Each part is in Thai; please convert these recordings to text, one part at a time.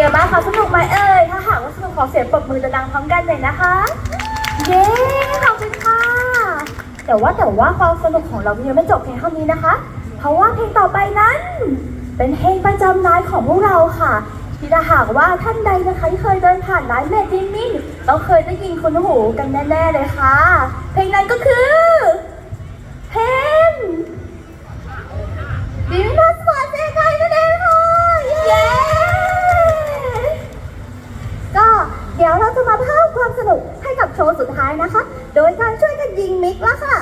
ไงบ้างคะสนุกไหมเอ่ยถ้าหากว่าสนุกขอเสียงปรบมือจะดังพร้อมกันเลยนะคะเย้ขอบคุณค่ะแต่ว่าแต่ว่าความสนุกของเรายังไม่จบเพียงเท่านี้นะคะ เพราะว่าเพลงต่อไปนั้น เป็นเพลงประจำร้านของพวกเราค่ะที่ถ้าหากว่าท่านใดนะคะที่เคยเดินผ่านร้านแม่ดิมมิ่งต้องเคยได้ยินคุณหูกันแน่ๆเลยค่ะ เพลงนั้นก็คือ เพลง ดิมินัสปอร์ตเซกายนั่นเองค่ะ เย้ ก็เดี๋ยวเราจะมาเพิ่มความส นุกให้กับโชว์สุดท้ายนะคะ โดยการช่วยกันยิงมิกแล้วค่ะ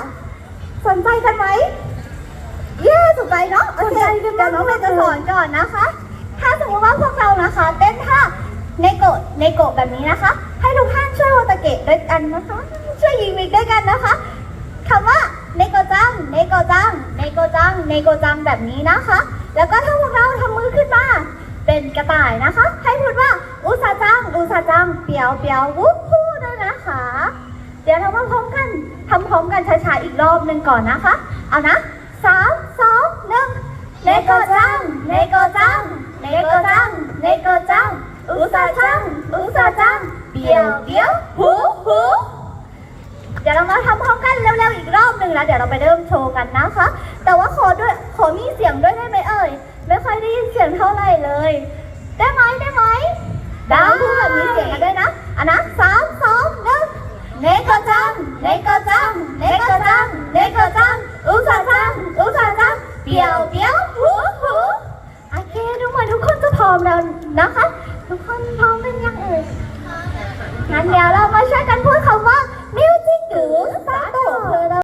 สนใจกันไหมเย้สนใจเนาะโอเคเดี๋ยวน้องเมย์จะสอนก่อนนะคะ ถ้าสมมติว่าพวกเรานะคะ เต้นท่าในโกะในโกะแบบนี้นะคะ ให้ทุกท่านช่วยโอตาเกะด้วยกันนะคะ ช่วยยิงมิกด้วยกันนะคะคำว่าเนโกจังเนโกจังเนโกจังเนโกจังแบบนี้นะคะ แล้วก็ถ้าพวกเราทำมือขึ้นมาเป็นกระต่ายนะคะ ให้พูดว่าอุซาจังอุซาจังเปียวเปียววุ้ฮู้ด้วย นะคะ เดี๋ยวเรามาพร้อมกันทำพร้อมกันช้าๆอีกรอบหนึ่งก่อนนะคะ เอานะสามสองหนึ่งเนโกจังเนโกจังเนโกจังเนโกจังอุซาจังอุซาจังเปียวเปียวฮู้ฮู้เดี๋ยวเรามาทำพร้อมกันเร็วๆอีกรอบหนึ่งแล้วเดี๋ยวเราไปเริ่มโชว์กันนะคะ แต่ว่าขอด้วยขอมีเสียงด้วยได้ไหมเอ่ยไม่ค่อยได้ยินเสียงเท่าไหร่เลย ได้ไหมได้ไหมได้พูดแบบมีเสียงกันด้วยนะอันนะ ทุกคนพร้อมเป็นอย่างอื่นงั้นเดี๋ยวเรามาช่วยกันพูดคำว่า